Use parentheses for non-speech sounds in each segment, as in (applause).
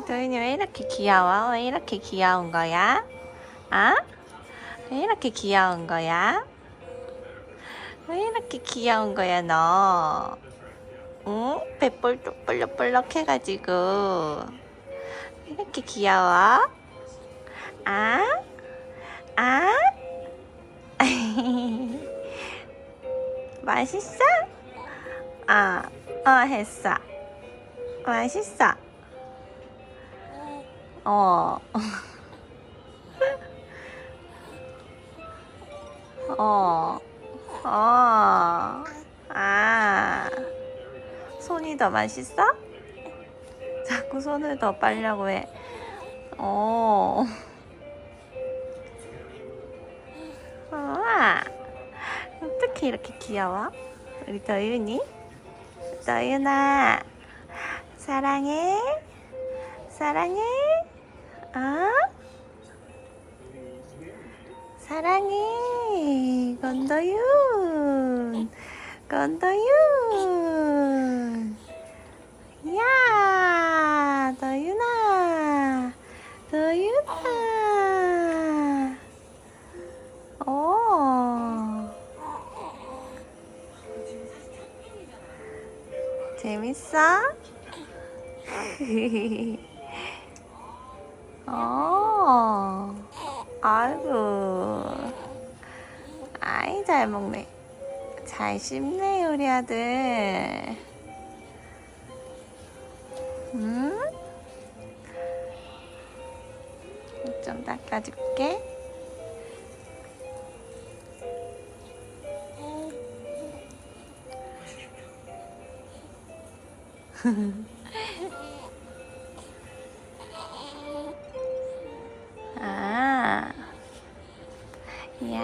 도윤이 왜 이렇게 귀여워? 왜 이렇게 귀여운 거야? 아? 왜 이렇게 귀여운 거야? 왜 이렇게 귀여운 거야 너? 응? 배볼록 볼록볼록 해가지고 왜 이렇게 귀여워? 아? 아? (laughs) 맛있어? 아, 어 했어. 맛있어. 어. (laughs) 어. 어. 아. 손이 더 맛있어? 자꾸 손을 더 빨려고 해. 어. 아. 어떻게 이렇게 귀여워? 우리 더윤이? 더윤아. 사랑해. 사랑해. 어? 사랑해. 건더윤. 건더윤. 야, 더윤아. 더윤아. 오. 재밌어? (laughs) 어, 아이고, 아이 잘 먹네. 잘 씹네 우리 아들. 응? 좀 닦아줄게. (laughs) 야,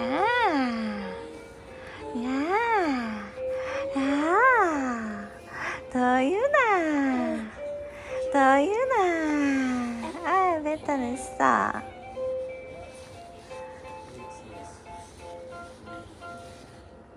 야, 야, 더윤아, 더윤아, 아, 뱉어냈어.